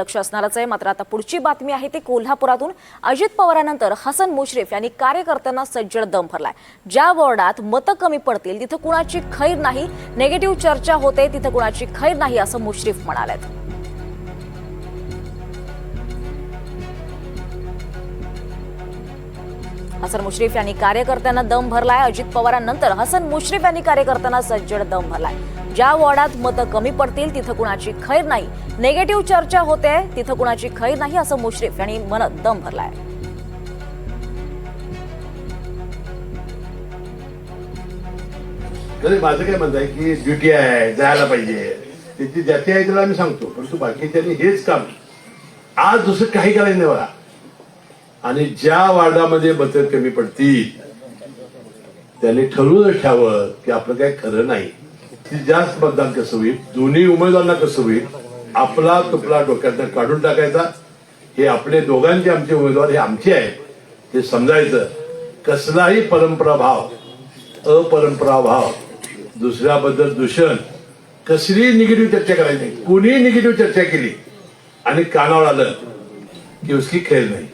लक्ष असणारच आहे. मात्र आता पुढची बातमी आहे ती कोल्हापुरातून. अजित पवारानंतर हसन मुश्रीफ यांनी कार्यकर्त्यांना सज्जड दम भरलाय. ज्या वॉर्डात मतं कमी पडतील तिथं कुणाची खैर नाही? नेगेटिव्ह चर्चा होते तिथं कुणाची खैर नाही असं मुश्रीफ म्हणालेत. हसन मुश्रीफ यांनी कार्यकर्त्यांना दम भरलाय. अजित पवारांनंतर हसन मुश्रीफ यांनी कार्यकर्त्यांना सज्जड दम भरलाय. ज्या वॉर्डात मतं कमी पडतील तिथं कुणाची खैर नाही. नेगेटिव्ह चर्चा होते तिथं कुणाची खैर नाही असं मुश्रीफ यांनी म्हणत दम भरलाय. नाही माझं काय म्हणत आहे की ड्युटी आहे जायला पाहिजे. त्याची ज्याची आहे त्याला आम्ही सांगतो परंतु बाकीच्यांनी हेच काम. आज दुसरं काही करायचं नाही बघा. आणि ज्या वार्डामध्ये मतं कमी पडतील त्यांनी ठरवूनच ठेवावं की आपलं काही खरं नाही. ती जास्त मतदान कसं होईल? दोन्ही उमेदवारांना कसं होईल? आपला तुपला डोक्यात काढून टाकायचा. हे आपले दोघांचे आमचे उमेदवार हे आमचे आहेत. ते समजायचं. कसलाही परंपरा भाव अपरंपरा भाव दुसऱ्याबद्दल दूषण कसलीही निगेटिव्ह चर्चा करायची नाही. कुणी निगेटिव्ह चर्चा केली आणि कानावर आलं की उसकी खेळ नाही.